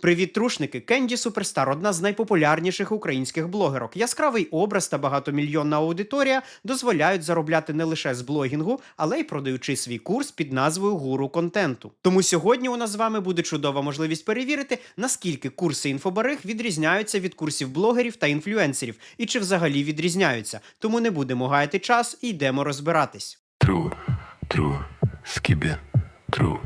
Привіт, трушники! Кенді Суперстар одна з найпопулярніших українських блогерок. Яскравий образ та багатомільйонна аудиторія дозволяють заробляти не лише з блогінгу, але й продаючи свій курс під назвою Гуру контенту. Тому сьогодні у нас з вами буде чудова можливість перевірити, наскільки курси інфобариг відрізняються від курсів блогерів та інфлюенсерів, і чи взагалі відрізняються. Тому не будемо гаяти час і йдемо розбиратись. True, true, skibbe, true.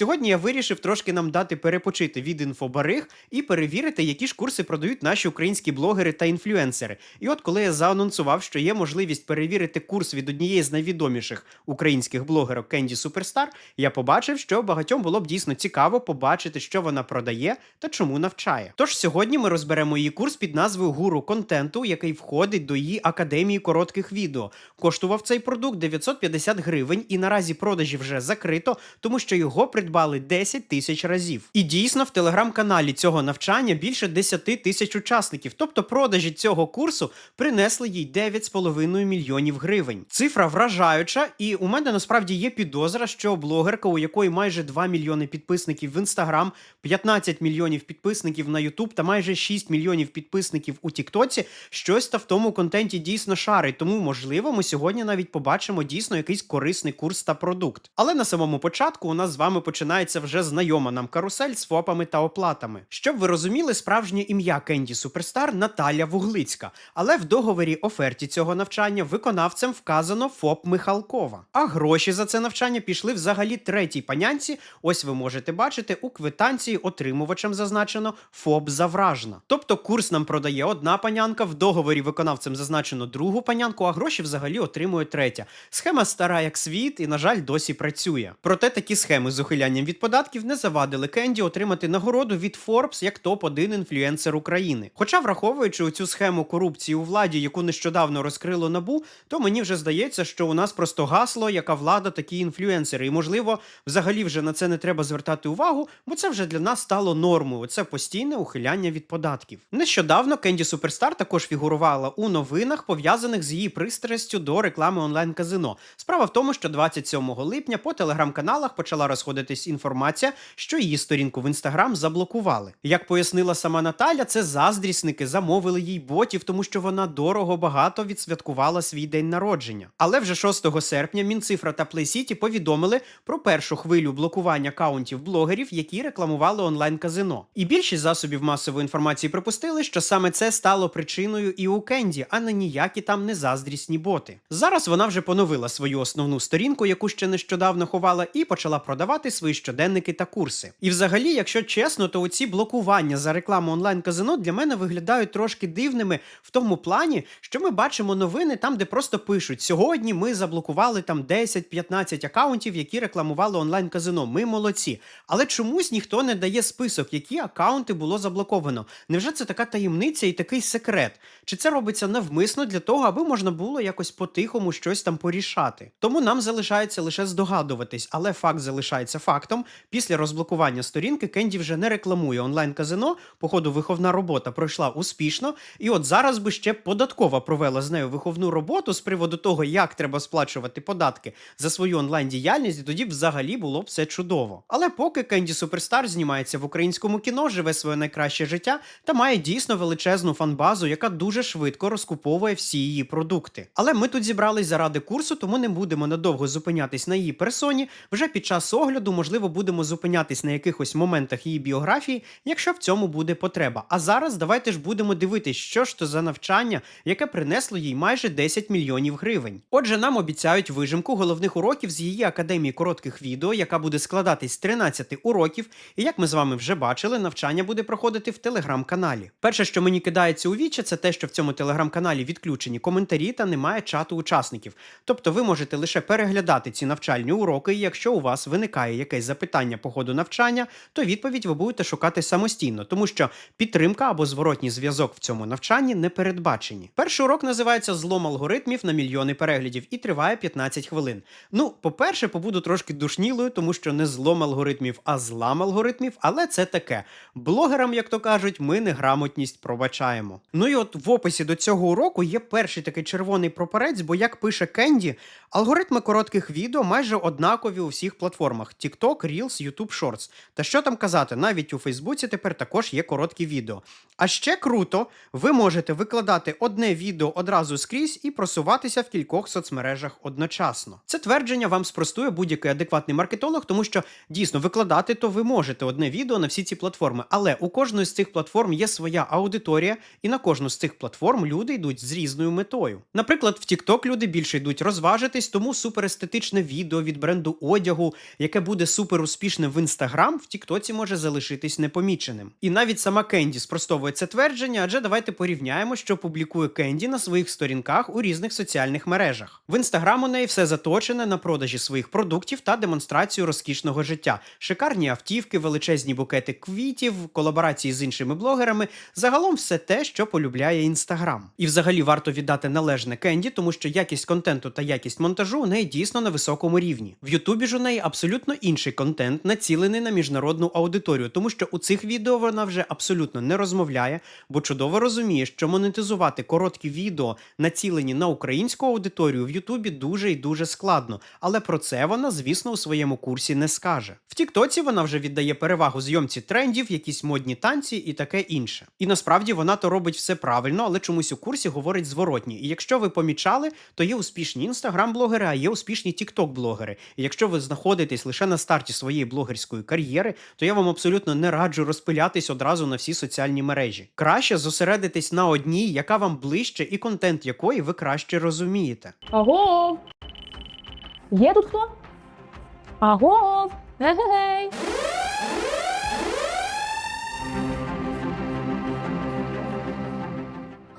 Сьогодні я вирішив трошки нам дати перепочити від інфобариг і перевірити, які ж курси продають наші українські блогери та інфлюенсери. І от коли я заанонсував, що є можливість перевірити курс від однієї з найвідоміших українських блогерок Кенді Суперстар, я побачив, що багатьом було б дійсно цікаво побачити, що вона продає та чому навчає. Тож сьогодні ми розберемо її курс під назвою Гуру контенту, який входить до її академії коротких відео. Коштував цей продукт 950 гривень, і наразі продажі вже закрито, тому що його придбали 10 тисяч разів. І дійсно в телеграм-каналі цього навчання більше 10 тисяч учасників. Тобто продажі цього курсу принесли їй 9,5 мільйонів гривень. Цифра вражаюча, і у мене насправді є підозра, що блогерка, у якої майже 2 мільйони підписників в інстаграм, 15 мільйонів підписників на Ютуб та майже 6 мільйонів підписників у Тіктоці, щось та в тому контенті дійсно шарить. Тому, можливо, ми сьогодні навіть побачимо дійсно якийсь корисний курс та продукт. Але на самому початку у нас з вами починається вже знайома нам карусель з ФОПами та оплатами. Щоб ви розуміли, справжнє ім'я Кенді Суперстар Наталя Вуглицька. Але в договорі оферті цього навчання виконавцем вказано ФОП Михалкова. А гроші за це навчання пішли взагалі третій панянці. Ось ви можете бачити у квитанції отримувачем зазначено ФОП Завражна. Тобто курс нам продає одна панянка, в договорі виконавцем зазначено другу панянку, а гроші взагалі отримує третя. Схема стара як світ і, на жаль, досі працює. Проте такі схеми з ухилянням від податків не завадили Кенді отримати нагороду від Forbes як топ-1 інфлюенсер України. Хоча, враховуючи цю схему корупції у владі, яку нещодавно розкрило набу, то мені вже здається, що у нас просто гасло, яка влада, такі інфлюенсери. І можливо, взагалі вже на це не треба звертати увагу, бо це вже для нас стало нормою. Це постійне ухиляння від податків. Нещодавно Кенді Суперстар також фігурувала у новинах, пов'язаних з її пристрастю до реклами онлайн-казино. Справа в тому, що 27 липня по телеграм-каналах почала розходитись інформація, що її сторінку в інстаграм заблокували. Як пояснила сама Наталя, це заздрісники замовили їй ботів, тому що вона дорого багато відсвяткувала свій день народження. Але вже 6 серпня Мінцифра та PlayCity повідомили про першу хвилю блокування акаунтів блогерів, які рекламували онлайн-казино. І більшість засобів масової інформації припустили, що саме це стало причиною і у Кенді, а не ніякі там не заздрісні боти. Зараз вона вже поновила свою основну сторінку, яку ще нещодавно ховала, і почала продавати свої щоденники та курси. І взагалі, якщо чесно, то оці блокування за рекламу онлайн-казино для мене виглядають трошки дивними в тому плані, що ми бачимо новини там, де просто пишуть: сьогодні ми заблокували там 10-15 акаунтів, які рекламували онлайн-казино. Ми молодці. Але чомусь ніхто не дає список, які акаунти було заблоковано. Невже це така таємниця і такий секрет? Чи це робиться навмисно для того, аби можна було якось по-тихому щось там порішати? Тому нам залишається лише здогадуватись, але факт залишається фактом. Після розблокування сторінки Кенді вже не рекламує онлайн-казино. Походу, виховна робота пройшла успішно. І от зараз би ще податкова провела з нею виховну роботу з приводу того, як треба сплачувати податки за свою онлайн-діяльність, і тоді взагалі було б все чудово. Але поки Кенді Суперстар знімається в українському кіно, живе своє найкраще життя та має дійсно величезну фанбазу, яка дуже швидко розкуповує всі її продукти. Але ми тут зібрались заради курсу, тому не будемо надовго зупинятись на її персоні. Вже під час огляду, можливо, будемо зупинятись на якихось моментах її біографії, якщо в цьому буде потреба. А зараз давайте ж будемо дивитись, що ж то за навчання, яке принесло їй майже 10 мільйонів гривень. Отже, нам обіцяють вижимку головних уроків з її академії коротких відео, яка буде складатись з 13 уроків. І як ми з вами вже бачили, навчання буде проходити в телеграм-каналі. Перше, що мені кидається у вічі, це те, що в цьому телеграм-каналі відключені коментарі та немає чату учасників. Тобто ви можете лише переглядати ці навчальні уроки, якщо у вас виникає якесь запитання по ходу навчання, то відповідь ви будете шукати самостійно, тому що підтримка або зворотній зв'язок в цьому навчанні не передбачені. Перший урок називається Злом алгоритмів на мільйони переглядів і триває 15 хвилин. Ну, по-перше, побуду трошки душнілою, тому що не злом алгоритмів, а злам алгоритмів, але це таке. Блогерам, як то кажуть, ми неграмотність пробачаємо. Ну і от в описі до цього уроку є перший такий червоний пропорець, бо як пише Кенді, алгоритми коротких відео майже однакові у всіх платформах: TikTok, TikTok, Reels, YouTube Shorts. Та що там казати, навіть у Фейсбуці тепер також є короткі відео. А ще круто, ви можете викладати одне відео одразу скрізь і просуватися в кількох соцмережах одночасно. Це твердження вам спростує будь-який адекватний маркетолог, тому що дійсно викладати то ви можете одне відео на всі ці платформи. Але у кожної з цих платформ є своя аудиторія, і на кожну з цих платформ люди йдуть з різною метою. Наприклад, в TikTok люди більше йдуть розважитись, тому суперестетичне відео від бренду одягу, яке буде супер успішним в Instagram, в TikTok може залишитись непоміченим. І навіть сама Кенді спростовує це твердження, адже давайте порівняємо, що публікує Кенді на своїх сторінках у різних соціальних мережах. В Instagram у неї все заточене на продажі своїх продуктів та демонстрацію розкішного життя, шикарні автівки, величезні букети квітів, колаборації з іншими блогерами. Загалом все те, що полюбляє Instagram. І взагалі варто віддати належне Кенді, тому що якість контенту та якість монтажу у неї дійсно на високому рівні. В Ютубі ж у неї абсолютно інший контент, націлений на міжнародну аудиторію, тому що у цих відео вона вже абсолютно не розмовляє, бо чудово розуміє, що монетизувати короткі відео, націлені на українську аудиторію, в Ютубі дуже і дуже складно. Але про це вона, звісно, у своєму курсі не скаже. В Тіктоці вона вже віддає перевагу зйомці трендів, якісь модні танці і таке інше. І насправді вона то робить все правильно, але чомусь у курсі говорить зворотні. І якщо ви помічали, то є успішні інстаграм-блогери, а є успішні тікток-блогери. І якщо ви знаходитесь лише на старті своєї блогерської кар'єри, то я вам абсолютно не раджу розпилятись одразу на всі соціальні мережі. Краще зосередитись на одній, яка вам ближче, і контент якої ви краще розумієте. Аго! Є тут хто? Аго! Егегей!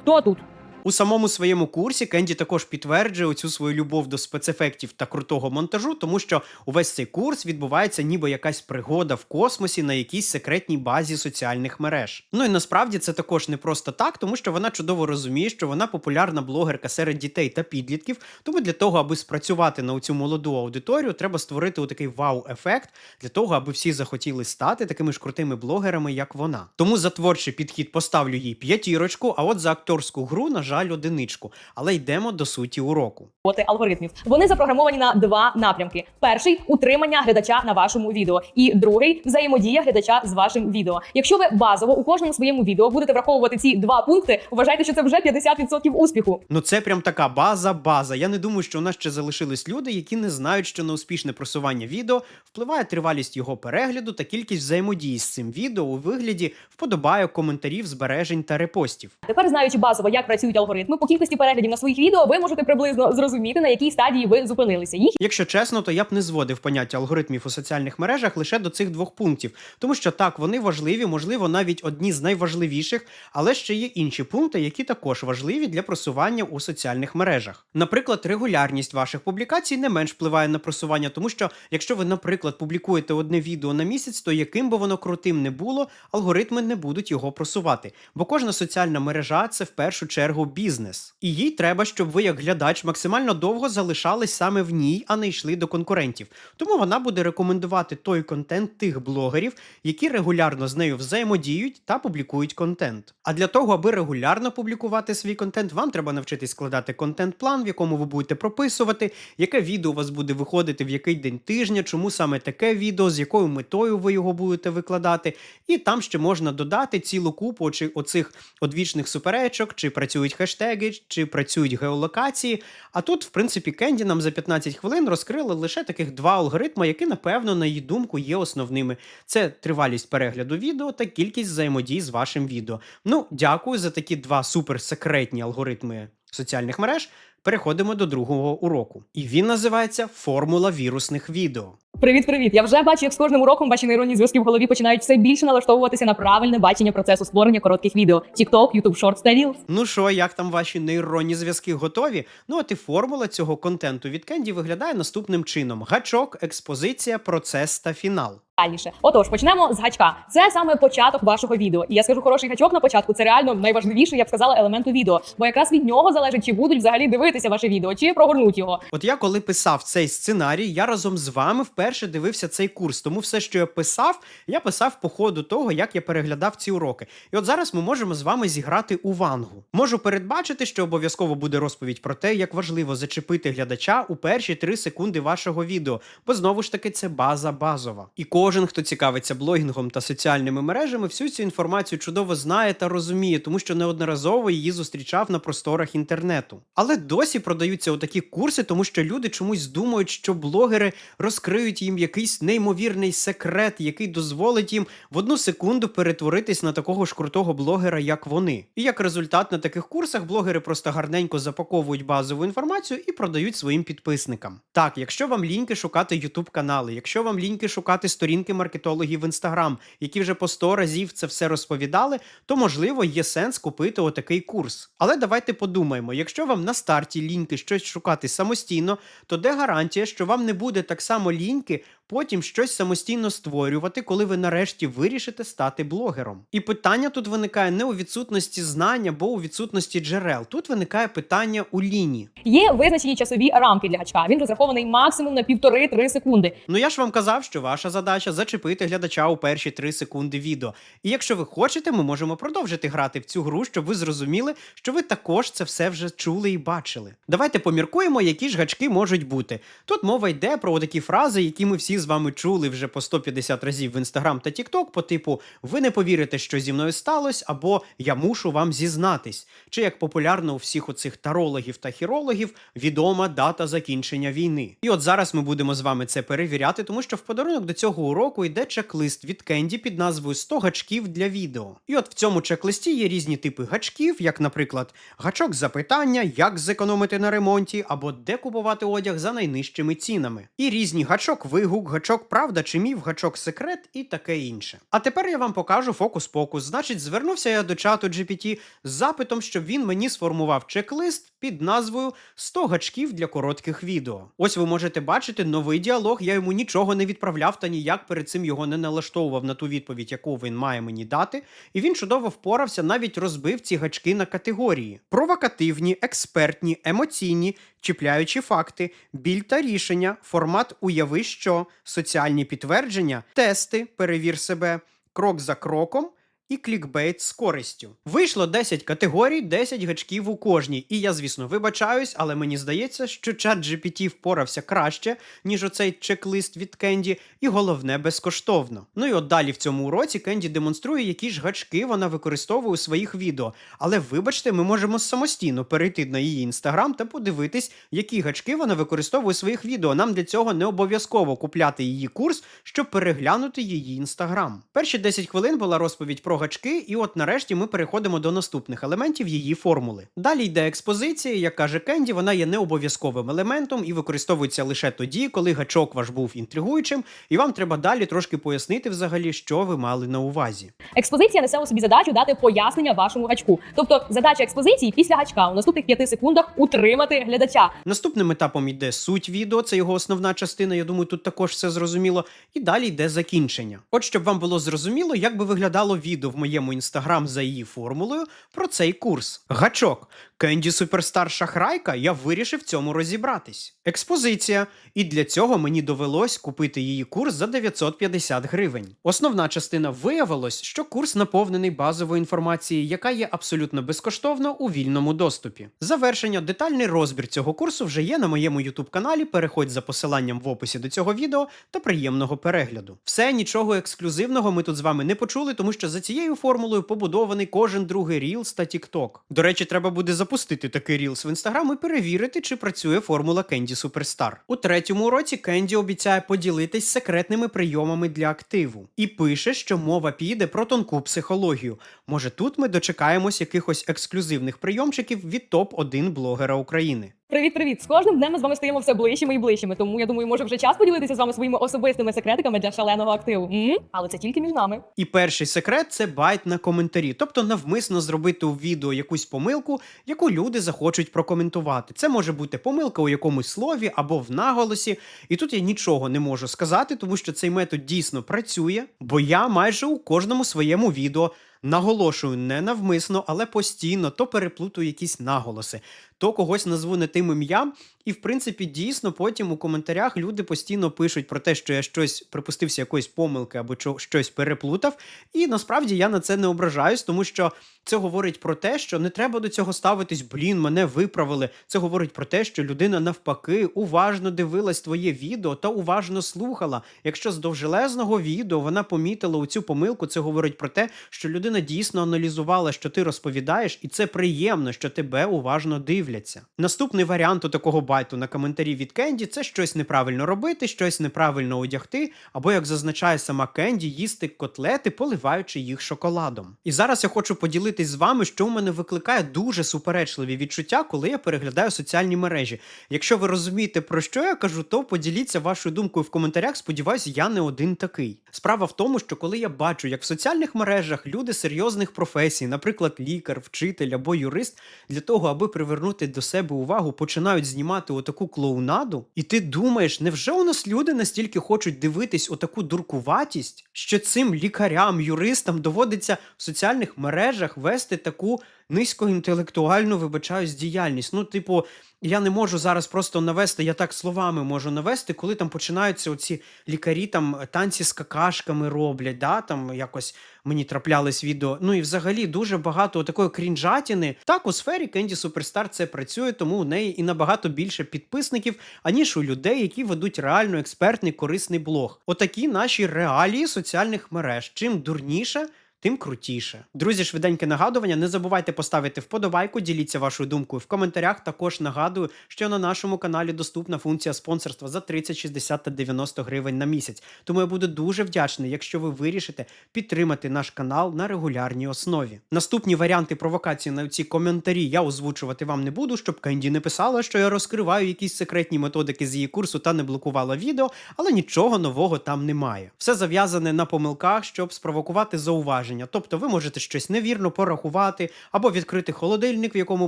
Хто тут? У самому своєму курсі Кенді також підтверджує оцю свою любов до спецефектів та крутого монтажу, тому що увесь цей курс відбувається ніби якась пригода в космосі на якійсь секретній базі соціальних мереж. Ну і насправді це також не просто так, тому що вона чудово розуміє, що вона популярна блогерка серед дітей та підлітків. Тому для того, аби спрацювати на цю молоду аудиторію, треба створити такий вау-ефект для того, аби всі захотіли стати такими ж крутими блогерами, як вона. Тому за творчий підхід поставлю їй п'ятірочку, а от за акторську гру, на жаль, одиничку. Але йдемо до суті уроку. роботи алгоритмів. Вони запрограмовані на два напрямки: перший утримання глядача на вашому відео, і другий взаємодія глядача з вашим відео. Якщо ви базово у кожному своєму відео будете враховувати ці два пункти, вважайте, що це вже 50% успіху. Ну це прям така база, база. Я не думаю, що у нас ще залишились люди, які не знають, що на успішне просування відео впливає тривалість його перегляду та кількість взаємодії з цим відео у вигляді вподобайок, коментарів, збережень та репостів. Тепер, знаючи базово, як працюють алгоритми, по кількості переглядів на своїх відео, ви можете приблизно зрозуміти, на якій стадії ви зупинилися. Їх Якщо чесно, то я б не зводив поняття алгоритмів у соціальних мережах лише до цих двох пунктів, тому що так вони важливі, можливо, навіть одні з найважливіших, але ще є інші пункти, які також важливі для просування у соціальних мережах. Наприклад, регулярність ваших публікацій не менш впливає на просування, тому що якщо ви, наприклад, публікуєте одне відео на місяць, то яким би воно крутим не було, алгоритми не будуть його просувати. Бо кожна соціальна мережа це в першу чергу бізнес, і їй треба, щоб ви, як глядач, максимально довго залишались саме в ній, а не йшли до конкурентів. Тому вона буде рекомендувати той контент тих блогерів, які регулярно з нею взаємодіють та публікують контент. А для того, аби регулярно публікувати свій контент, вам треба навчитись складати контент-план, в якому ви будете прописувати, яке відео у вас буде виходити в який день тижня, чому саме таке відео, з якою метою ви його будете викладати. І там ще можна додати цілу купу чи оцих одвічних суперечок, чи працюють хештеги, чи працюють геолокації. А тут, в принципі, Кенді нам за 15 хвилин розкрили лише таких два алгоритми, які, напевно, на її думку, є основними: це тривалість перегляду відео та кількість взаємодій з вашим відео. Ну, дякую за такі два суперсекретні алгоритми соціальних мереж. Переходимо до другого уроку. І він називається Формула вірусних відео. Привіт, привіт! Я вже бачу, як з кожним уроком ваші нейронні зв'язки в голові починають все більше налаштовуватися на правильне бачення процесу створення коротких відео: TikTok, YouTube Shorts та Reels. Ну що, як там ваші нейронні зв'язки готові? Ну от і формула цього контенту від Кенді виглядає наступним чином: гачок, експозиція, процес та фінал. Дальніше. Отож, почнемо з гачка. Це саме початок вашого відео. І я скажу, хороший гачок на початку це реально найважливіший, я б сказала, елемент у відео. Бо якраз від нього залежить, чи будуть взагалі дивитися ваше відео, чи прогорнуть його. От я коли писав цей сценарій, я разом з вами вперше дивився цей курс. Тому все, що я писав, я писав по ходу того, як я переглядав ці уроки. І от зараз ми можемо з вами зіграти у вангу. Можу передбачити, що обов'язково буде розповідь про те, як важливо зачепити глядача у перші три секунди вашого відео, бо знову ж таки це база базова. І кожен, хто цікавиться блогінгом та соціальними мережами, всю цю інформацію чудово знає та розуміє, тому що неодноразово її зустрічав на просторах інтернету. Але досі продаються отакі курси, тому що люди чомусь думають, що блогери розкриють їм якийсь неймовірний секрет, який дозволить їм в одну секунду перетворитись на такого ж крутого блогера, як вони. І як результат на таких курсах блогери просто гарненько запаковують базову інформацію і продають своїм підписникам. Так, якщо вам ліньки шукати youtube канали, якщо вам ліньки шукати сторінки маркетологів в Instagram, які вже по 100 разів це все розповідали, то можливо є сенс купити отакий курс. Але давайте подумаємо: якщо вам на старті ліньки щось шукати самостійно, то де гарантія, що вам не буде так само ліньки потім щось самостійно створювати, коли ви нарешті вирішите стати блогером? І питання тут виникає не у відсутності знань або у відсутності джерел. Тут виникає питання у лінії. Є визначені часові рамки для гачка. Він розрахований максимум на півтори-три секунди. Ну я ж вам казав, що ваша задача зачепити глядача у перші три секунди відео. І якщо ви хочете, ми можемо продовжити грати в цю гру, щоб ви зрозуміли, що ви також це все вже чули і бачили. Давайте поміркуємо, які ж гачки можуть бути. Тут мова йде про такі фрази, які ми всі з вами чули вже по 150 разів в інстаграм та тікток, по типу Ви не повірите, що зі мною сталося, або Я мушу вам зізнатись. Чи як популярно у всіх оцих тарологів та хірологів відома дата закінчення війни. І от зараз ми будемо з вами це перевіряти, тому що в подарунок до цього уроку йде чек-лист від Кенді під назвою 100 гачків для відео. І от в цьому чек-листі є різні типи гачків, як, наприклад, гачок запитання, як зекономити на ремонті, або де купувати одяг за найнижчими цінами. І різні гачок вигук, гачок правда чи міф, гачок секрет і таке інше. А тепер я вам покажу фокус-покус. Значить, звернувся я до чату GPT з запитом, щоб він мені сформував чек-лист під назвою 100 гачків для коротких відео. Ось ви можете бачити новий діалог. Я йому нічого не відправляв та ніяк перед цим його не налаштовував на ту відповідь, яку він має мені дати. І він чудово впорався, навіть розбив ці гачки на категорії: провокативні, експертні, емоційні, чіпляючі факти, біль та рішення, формат уяви, що, соціальні підтвердження, тести, перевір себе, крок за кроком. І клікбейт з користю. Вийшло 10 категорій, 10 гачків у кожній. І я, звісно, вибачаюсь, але мені здається, що чат GPT впорався краще, ніж оцей чек-лист від Кенді, і головне безкоштовно. Ну і от далі в цьому уроці Кенді демонструє, які ж гачки вона використовує у своїх відео. Але вибачте, ми можемо самостійно перейти на її інстаграм та подивитись, які гачки вона використовує у своїх відео. Нам для цього не обов'язково купляти її курс, щоб переглянути її інстаграм. Перші 10 хвилин була розповідь про гачки, і от нарешті ми переходимо до наступних елементів її формули. Далі йде експозиція, як каже Кенді, вона є не обов'язковим елементом і використовується лише тоді, коли гачок ваш був інтригуючим, і вам треба далі трошки пояснити взагалі, що ви мали на увазі. Експозиція несе у собі задачу дати пояснення вашому гачку. Тобто, задача експозиції після гачка у наступних п'яти секундах утримати глядача. Наступним етапом йде суть відео, це його основна частина. Я думаю, тут також все зрозуміло. І далі йде закінчення. От щоб вам було зрозуміло, як би виглядало відео в моєму інстаграм за її формулою про цей курс. Гачок. Кенді Суперстар Шахрайка, я вирішив в цьому розібратись. Експозиція. І для цього мені довелось купити її курс за 950 гривень. Основна частина виявилось, що курс наповнений базовою інформацією, яка є абсолютно безкоштовно у вільному доступі. Завершення, детальний розбір цього курсу вже є на моєму youtube каналі. Переходь за посиланням в описі до цього відео та приємного перегляду. Все нічого ексклюзивного ми тут з вами не почули, тому що за цією формулою побудований кожен другий Reels та TikTok. До речі, треба буде запустити такий Reels в інстаграм і перевірити, чи працює формула Кенді Суперстар. У третьому уроці Кенді обіцяє поділитись секретними прийомами для активу і пише, що мова піде про тонку психологію. Може, тут ми дочекаємось якихось ексклюзивних прийомчиків від топ 1 блогера України. Привіт, привіт! З кожним днем ми з вами стаємо все ближчими і ближчими. Тому я думаю, може вже час поділитися з вами своїми особистими секретиками для шаленого активу. М? Але це тільки між нами. І перший секрет це байт на коментарі, тобто навмисно зробити у відео якусь помилку, яку люди захочуть прокоментувати. Це може бути помилка у якомусь слові або в наголосі. І тут я нічого не можу сказати, тому що цей метод дійсно працює, бо я майже у кожному своєму відео. Наголошую не навмисно, але постійно то переплутую якісь наголоси, то когось назву не тим ім'ям, І в принципі, дійсно, потім у коментарях люди постійно пишуть про те, що я щось припустився якоїсь помилки або щось переплутав. І насправді я на це не ображаюсь, тому що це говорить про те, що не треба до цього ставитись, блін, мене виправили. Це говорить про те, що людина навпаки уважно дивилась твоє відео та уважно слухала. Якщо з довжелезного відео вона помітила у цю помилку, це говорить про те, що людина дійсно аналізувала, що ти розповідаєш, і це приємно, що тебе уважно дивляться. Наступний варіант у такого байту на коментарі від Кенді це щось неправильно робити, щось неправильно одягти, або як зазначає сама Кенді, їсти котлети, поливаючи їх шоколадом. І зараз я хочу поділитись з вами, що у мене викликає дуже суперечливі відчуття, коли я переглядаю соціальні мережі. Якщо ви розумієте, про що я кажу, то поділіться вашою думкою в коментарях. Сподіваюсь, я не один такий. Справа в тому, що коли я бачу, як в соціальних мережах люди серйозних професій, наприклад, лікар, вчитель або юрист, для того, аби привернути до себе увагу, починають знімати отаку клоунаду, і ти думаєш, невже у нас люди настільки хочуть дивитись отаку дуркуватість, що цим лікарям, юристам доводиться в соціальних мережах вести таку низькоінтелектуальну, вибачаюсь, діяльність. Ну, типу, я не можу зараз просто навести, я так словами можу навести, коли там починаються оці лікарі там танці з какашками роблять, да, там якось мені траплялись відео. Ну і взагалі дуже багато такої крінжатіни. Так, у сфері Кенді Суперстар це працює, тому у неї і набагато більше підписників, аніж у людей, які ведуть реально експертний корисний блог. Отакі наші реалії соціальних мереж. Чим дурніше. Тим крутіше. Друзі, швиденьке нагадування. Не забувайте поставити вподобайку, діліться вашою думкою в коментарях. Також нагадую, що на нашому каналі доступна функція спонсорства за 30, 60 та 90 гривень на місяць. Тому я буду дуже вдячний, якщо ви вирішите підтримати наш канал на регулярній основі. Наступні варіанти провокації на ці коментарі я озвучувати вам не буду, щоб Кенді не писала, що я розкриваю якісь секретні методики з її курсу та не блокувала відео, але нічого нового там немає. Все зав'язане на помилках, щоб спровокувати зауваження. Тобто ви можете щось невірно порахувати, або відкрити холодильник, в якому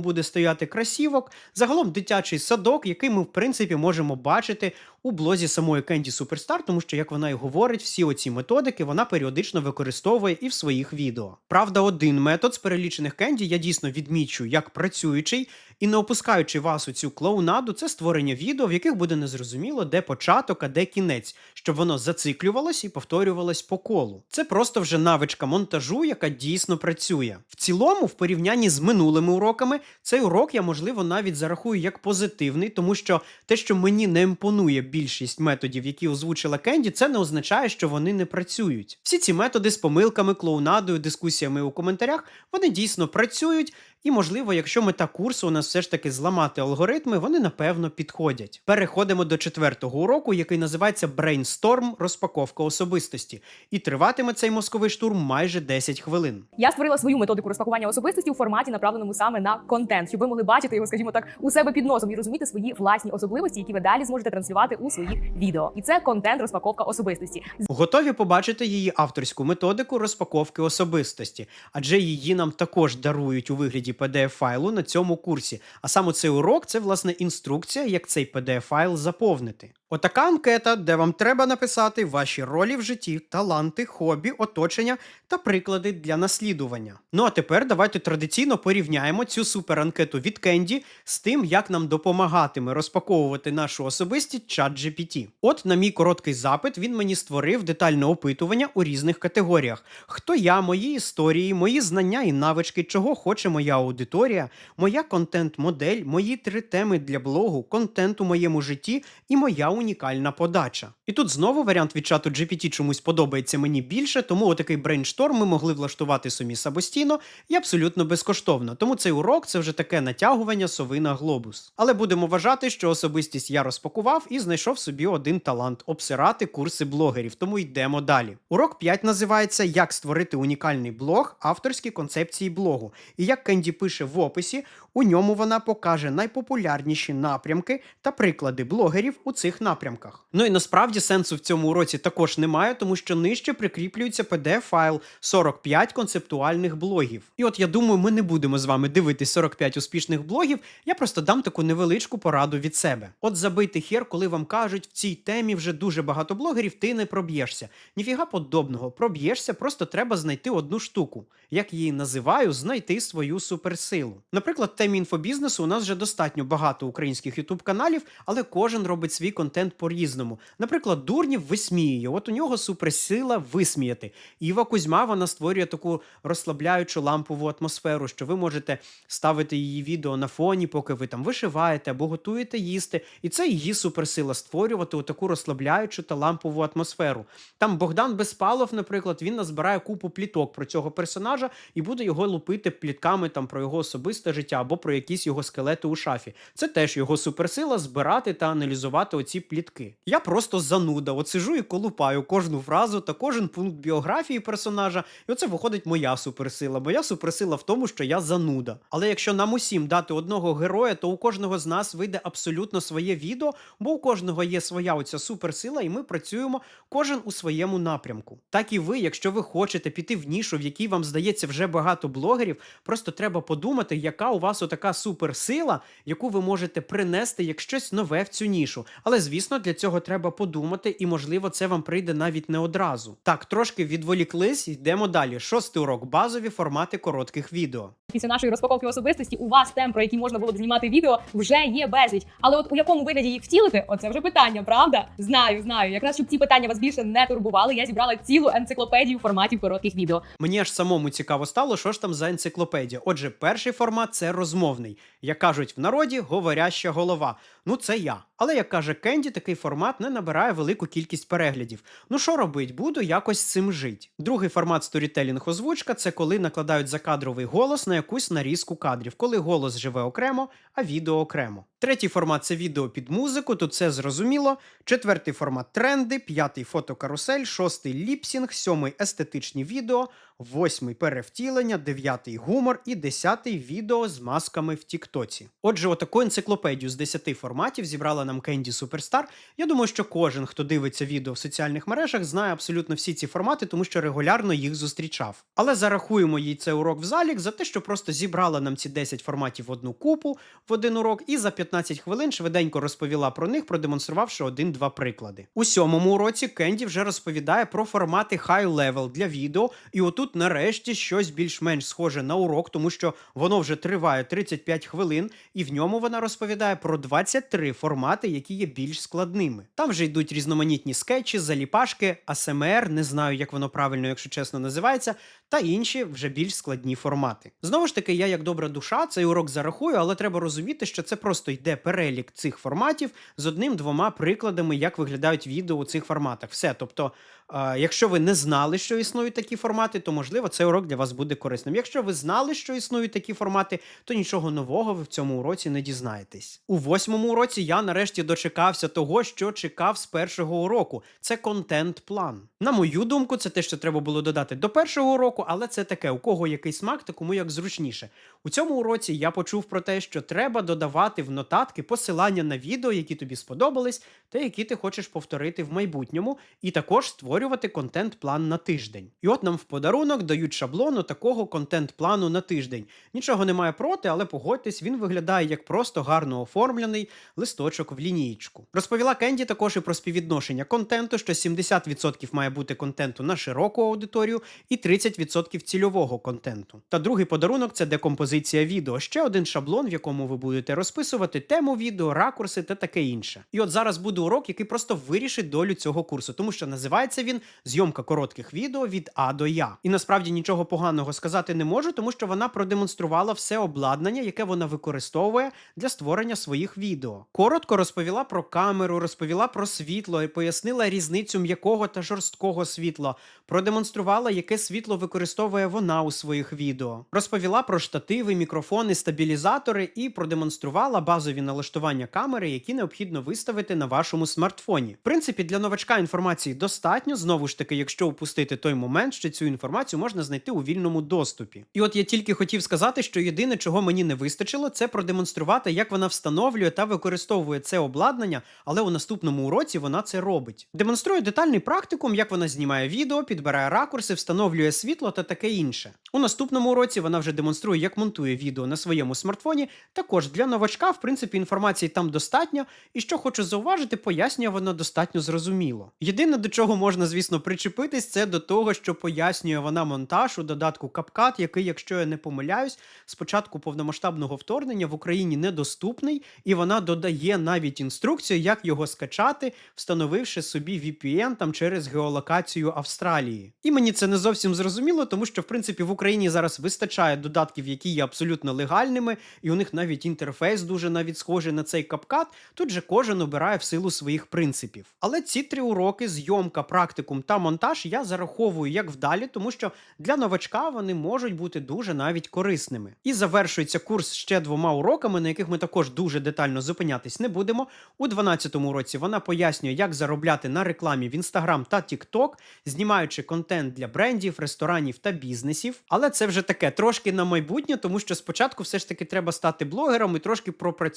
буде стояти красівок. Загалом дитячий садок, який ми в принципі можемо бачити у блозі самої Кенді Суперстар, тому що, як вона і говорить, всі оці методики вона періодично використовує і в своїх відео. Правда, один метод з перелічених Кенді я дійсно відмічу як працюючий, і не опускаючи вас у цю клоунаду, це створення відео, в яких буде незрозуміло, де початок, а де кінець, щоб воно зациклювалось і повторювалось по колу. Це просто вже навичка монтажу, яка дійсно працює. В цілому, в порівнянні з минулими уроками, цей урок я можливо навіть зарахую як позитивний, тому що те, що мені не імпонує більшість методів, які озвучила Кенді, це не означає, що вони не працюють. Всі ці методи з помилками, клоунадою, дискусіями у коментарях, вони дійсно працюють. І, можливо, якщо мета курсу у нас все ж таки зламати алгоритми, вони напевно підходять. Переходимо до четвертого уроку, який називається Brainstorm розпаковка особистості. І триватиме цей мозковий штурм майже 10 хвилин. Я створила свою методику розпакування особистості у форматі, направленому саме на контент, щоб ви могли бачити його, скажімо так, у себе під носом і розуміти свої власні особливості, які ви далі зможете транслювати у своїх відео. І це контент розпаковка особистості. Готові побачити її авторську методику розпаковки особистості, адже її нам також дарують у вигляді pdf файлу на цьому курсі. А саме цей урок це власне інструкція, як цей pdf файл заповнити. Отака анкета, де вам треба написати ваші ролі в житті, таланти, хобі, оточення та приклади для наслідування. Ну а тепер давайте традиційно порівняємо цю суперанкету від Кенді з тим, як нам допомагатиме розпаковувати нашу особистість чат GPT. От на мій короткий запит він мені створив детальне опитування у різних категоріях: хто я, мої історії, мої знання і навички, чого хоче моя аудиторія, моя контент-модель, мої три теми для блогу, контент у моєму житті і моя унікальна подача. І тут знову варіант від чату GPT чомусь подобається мені більше, тому отакий брейншторм ми могли влаштувати самі самостійно і абсолютно безкоштовно. Тому цей урок це вже таке натягування сови на глобус. Але будемо вважати, що особистість я розпакував і знайшов собі один талант обсирати курси блогерів. Тому йдемо далі. Урок 5 називається Як створити унікальний блог, авторські концепції блогу. І як Кенді пише в описі, у ньому вона покаже найпопулярніші напрямки та приклади блогерів у цих напрямках. Ну і насправді сенсу в цьому уроці також немає, тому що нижче прикріплюється pdf файл 45 концептуальних блогів. І от я думаю, ми не будемо з вами дивитись 45 успішних блогів. Я просто дам таку невеличку пораду від себе. От забийте хер, коли вам кажуть, в цій темі вже дуже багато блогерів, ти не проб'єшся. Ніфіга подобного, проб'єшся, просто треба знайти одну штуку. Як її називаю, знайти свою суперсилу. Наприклад, темі інфобізнесу у нас вже достатньо багато українських ютуб каналів, але кожен робить свій контент по-різному. Наприклад, Дурнів висміює. От у нього суперсила висміяти. Іва Кузьма вона створює таку розслабляючу лампову атмосферу, що ви можете ставити її відео на фоні, поки ви там вишиваєте або готуєте їсти. І це її суперсила створювати таку розслабляючу та лампову атмосферу. Там Богдан Безпалов, наприклад, він назбирає купу пліток про цього персонажа і буде його лупити плітками там про його особисте життя про якісь його скелети у шафі. Це теж його суперсила збирати та аналізувати оці плітки. Я просто зануда, от сижу і колупаю кожну фразу та кожен пункт біографії персонажа, і оце виходить моя суперсила. Моя суперсила в тому, що я зануда. Але якщо нам усім дати одного героя, то у кожного з нас вийде абсолютно своє відео, бо у кожного є своя оця суперсила, і ми працюємо кожен у своєму напрямку. Так і ви, якщо ви хочете піти в нішу, в якій вам здається вже багато блогерів, просто треба подумати, яка у вас отака суперсила, яку ви можете принести як щось нове в цю нішу. Але звісно, для цього треба подумати, і можливо, це вам прийде навіть не одразу. Так, трошки відволіклись, йдемо далі. Шостий урок базові формати коротких відео. Після нашої розпаковки особистості у вас тем, про які можна було б знімати відео, вже є безліч. Але от у якому вигляді їх втілити, оце вже питання, правда? Знаю, знаю. Якраз щоб ці питання вас більше не турбували, я зібрала цілу енциклопедію форматів коротких відео. Мені аж самому цікаво стало, що ж там за енциклопедія. Отже, перший формат це розмовний. Як кажуть в народі, говоряща голова. Ну, це я. Але як каже Кенді, такий формат не набирає велику кількість переглядів. Ну що робить, буду якось цим жити. Другий формат сторітелінг озвучка це коли накладають закадровий голос на якусь нарізку кадрів, коли голос живе окремо, а відео окремо. Третій формат це відео під музику, тут це зрозуміло. Четвертий формат тренди, п'ятий фотокарусель, шостий ліпсінг, сьомий естетичні відео, восьмий перевтілення, дев'ятий гумор і десятий відео з масками в Тіктоці. Отже, отаку енциклопедію з 10 форматів зібрала нам Кенді Суперстар. Я думаю, що кожен, хто дивиться відео в соціальних мережах, знає абсолютно всі ці формати, тому що регулярно їх зустрічав. Але зарахуємо їй цей урок в залік за те, що просто зібрала нам ці 10 форматів в одну купу в один урок, і за 15 хвилин швиденько розповіла про них, продемонструвавши один-два приклади. У сьомому уроці Кенді вже розповідає про формати high level для відео, і отут нарешті щось більш-менш схоже на урок, тому що воно вже триває 35 хвилин, і в ньому вона розповідає про 23 формати, які є більш складними. Там вже йдуть різноманітні скетчі, заліпашки, АСМР, не знаю, як воно правильно, якщо чесно, називається, та інші вже більш складні формати. Знову ж таки, я як добра душа цей урок зарахую, але треба розуміти, що це просто йде перелік цих форматів з одним-двома прикладами, як виглядають відео у цих форматах. Все, тобто, е, якщо ви не знали, що існують такі формати, то можливо цей урок для вас буде корисним. Якщо ви знали, що існують такі формати, то нічого нового ви в цьому уроці не дізнаєтесь. У восьмому уроці я нарешті дочекався того, що чекав з першого уроку. Це контент-план. На мою думку, це те, що треба було додати до першого уроку, але це таке, у кого який смак, то кому як зручніше. У цьому уроці я почув про те, що треба додавати в нотатки посилання на відео, які тобі сподобались, та які ти хочеш повторити в майбутньому, і також створювати контент-план на тиждень. І от нам в подарунок дають шаблону такого контент-плану на тиждень. Нічого немає проти, але погодьтесь, він виглядає як просто гарно оформлений листочок в лінієчку. Розповіла Кенді також і про співвідношення контенту, що 70% має бути контенту на широку аудиторію і 30% цільового контенту. Та другий подарунок це декомпозиція відео. Ще один шаблон, в якому ви будете розписувати тему відео, ракурси та таке інше. І от зараз буде урок, який просто вирішить долю цього курсу, тому що називається він зйомка коротких відео від А до Я. І насправді нічого поганого сказати не можу, тому що вона продемонструвала все обладнання, яке вона використовує для створення своїх відео. Коротко розповіла про камеру, розповіла про світло і пояснила різницю м'якого та жорсткого світла. Продемонструвала, яке світло використовує вона у своїх відео. Розповіла про штативи, мікрофони, стабілізатори і продемонструвала базові налаштування камери, які необхідно виставити на вашому смартфоні. В принципі, для новачка інформації достатньо. Знову ж таки, якщо упустити той момент, що цю інформацію можна знайти у вільному доступі. І от я тільки хотів сказати, що єдине, чого мені не вистачило, це продемонструвати, як вона встановлює та використовує це обладнання, але у наступному уроці вона це робить. Демонструю детальний практикум, як вона знімає відео, підбирає ракурси, встановлює світло та таке інше. У наступному році вона вже демонструє, як монтує відео на своєму смартфоні. Також для новачка, в принципі, інформації там достатньо, і що хочу зауважити, пояснює вона достатньо зрозуміло. Єдине, до чого можна, звісно, причепитись, це до того, що пояснює вона монтаж у додатку CapCut, який, якщо я не помиляюсь, з початку повномасштабного вторгнення в Україні недоступний, і вона додає навіть інструкцію, як його скачати, встановивши собі VPN там через геолокацію Австралії. І мені це не зовсім зрозуміло, тому що в принципі в Україні зараз вистачає додатків, які є абсолютно легальними, і у них навіть інтерфейс дуже навіть схожий на цей капкат. Тут же кожен обирає в силу своїх принципів. Але ці три уроки, зйомка, практикум та монтаж я зараховую як вдалі, тому що для новачка вони можуть бути дуже навіть корисними. І завершується курс ще двома уроками, на яких ми також дуже детально зупинятись не будемо. У 12-му уроці вона пояснює, як заробляти на рекламі в Instagram та TikTok, знімаючи контент для брендів, ресторанів та бізнесів. Але це вже таке трошки на майбутнє, тому що спочатку все ж таки треба стати блогером і трошки пропрацювати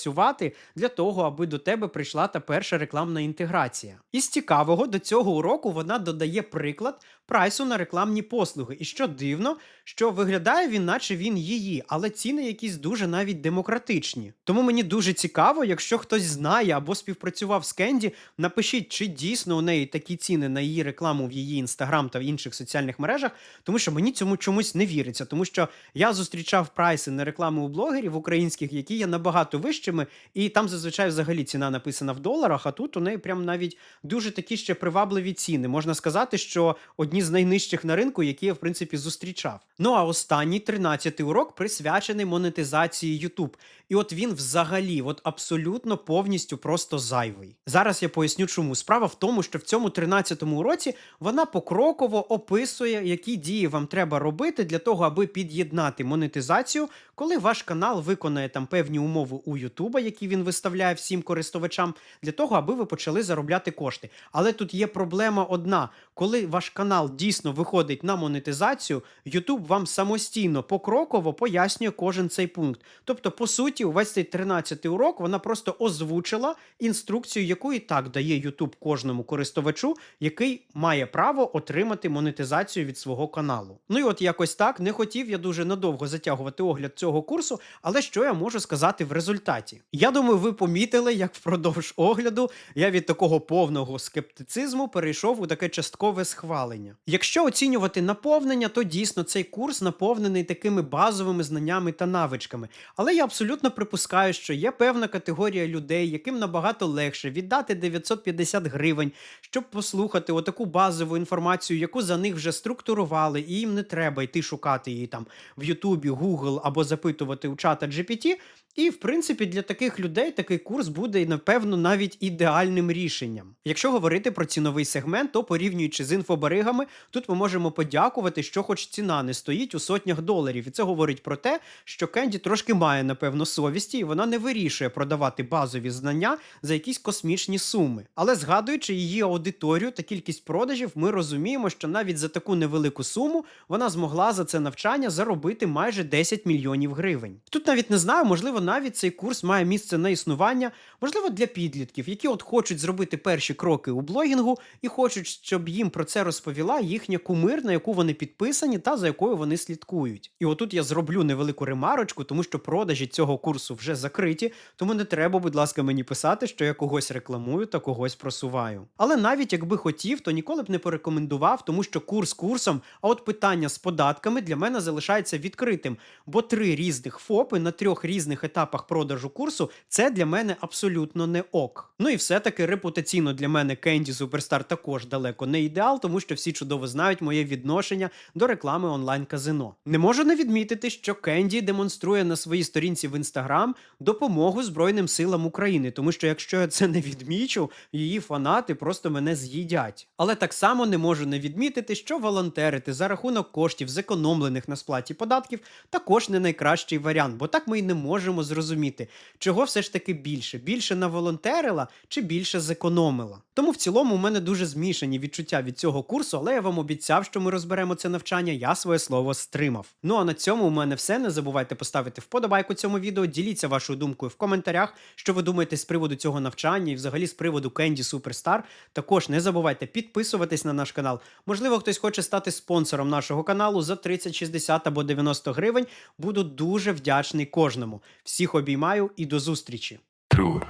для того, аби до тебе прийшла та перша рекламна інтеграція. Із цікавого до цього уроку вона додає приклад прайсу на рекламні послуги. І що дивно, що виглядає він, наче він її, але ціни якісь дуже навіть демократичні. Тому мені дуже цікаво, якщо хтось знає або співпрацював з Кенді, напишіть, чи дійсно у неї такі ціни на її рекламу в її інстаграм та в інших соціальних мережах, тому що мені цьому чомусь не віриться, тому що я зустрічав прайси на рекламу у блогерів українських, які є набагато вищими, і там зазвичай взагалі ціна написана в доларах. А тут у неї прям навіть дуже такі ще привабливі ціни. Можна сказати, що одні з найнижчих на ринку, які я в принципі зустрічав. Ну а останній 13-й урок присвячений монетизації YouTube. І от він взагалі, от абсолютно повністю просто зайвий. Зараз я поясню, чому справа в тому, що в цьому 13-му уроці вона покроково описує, які дії вам треба робити для того, аби під'єднати монетизацію, коли ваш канал виконає там певні умови у YouTube, які він виставляє всім користувачам, для того, аби ви почали заробляти кошти. Але тут є проблема одна: коли ваш канал дійсно виходить на монетизацію, YouTube вам самостійно покроково пояснює кожен цей пункт. Тобто, по суті, увесь цей 13-й урок вона просто озвучила інструкцію, яку і так дає YouTube кожному користувачу, який має право отримати монетизацію від свого каналу. Ну і от якось так не хотів я дуже надовго затягувати огляд цього курсу, але що я можу сказати в результаті? Я думаю, ви помітили, як впродовж огляду я від такого повного скептицизму перейшов у таке часткове схвалення. Якщо оцінювати наповнення, то дійсно цей курс наповнений такими базовими знаннями та навичками. Але я абсолютно припускаю, що є певна категорія людей, яким набагато легше віддати 950 гривень, щоб послухати отаку базову інформацію, яку за них вже структурували, і їм не треба йти шукати її там в Ютубі, Google або запитувати у чата GPT. І, в принципі, для таких людей такий курс буде, напевно, навіть ідеальним рішенням. Якщо говорити про ціновий сегмент, то порівнюючи з інфоберигами, тут ми можемо подякувати, що хоч ціна не стоїть у сотнях доларів. І це говорить про те, що Кенді трошки має, напевно, совісті, і вона не вирішує продавати базові знання за якісь космічні суми. Але згадуючи її аудиторію та кількість продажів, ми розуміємо, що навіть за таку невелику суму вона змогла за це навчання заробити майже 10 мільйонів гривень. Тут навіть не знаю, можливо, навіть цей курс має місце на існування, можливо, для підлітків, які от хочуть зробити перші кроки у блогінгу і хочуть, щоб їм про це розповіла їхня кумир, на яку вони підписані та за якою вони слідкують. І отут я зроблю невелику ремарочку, тому що продажі цього курсу вже закриті, тому не треба, будь ласка, мені писати, що я когось рекламую та когось просуваю. Але навіть якби хотів, то ніколи б не порекомендував, тому що курс курсом, а от питання з податками для мене залишається відкритим, бо три різних ФОПи на трьох різних етапах продажу курсу це для мене абсолютно не ок. Ну і все-таки репутаційно для мене Кенді Суперстар також далеко не ідеал, тому що всі чудово знають моє відношення до реклами онлайн-казино. Не можу не відмітити, що Кенді демонструє на своїй сторінці в інстаграм допомогу Збройним силам України, тому що якщо я це не відмічу, її фанати просто мене з'їдять. Але так само не можу не відмітити, що волонтерити за рахунок коштів, зекономлених на сплаті податків, також не найкращий варіант, бо так ми й не можемо можемо зрозуміти, чого все ж таки більше: більше наволонтерила чи більше зекономила. Тому в цілому у мене дуже змішані відчуття від цього курсу, але я вам обіцяв, що ми розберемо це навчання. Я своє слово стримав. Ну а на цьому у мене все. Не забувайте поставити вподобайку цьому відео. Діліться вашою думкою в коментарях, що ви думаєте з приводу цього навчання і взагалі з приводу Candy Superstar. Також не забувайте підписуватись на наш канал. Можливо, хтось хоче стати спонсором нашого каналу за 30, 60 або 90 гривень. Буду дуже вдячний кожному. Всіх обіймаю і до зустрічі. True,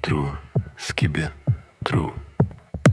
true, скібе, true.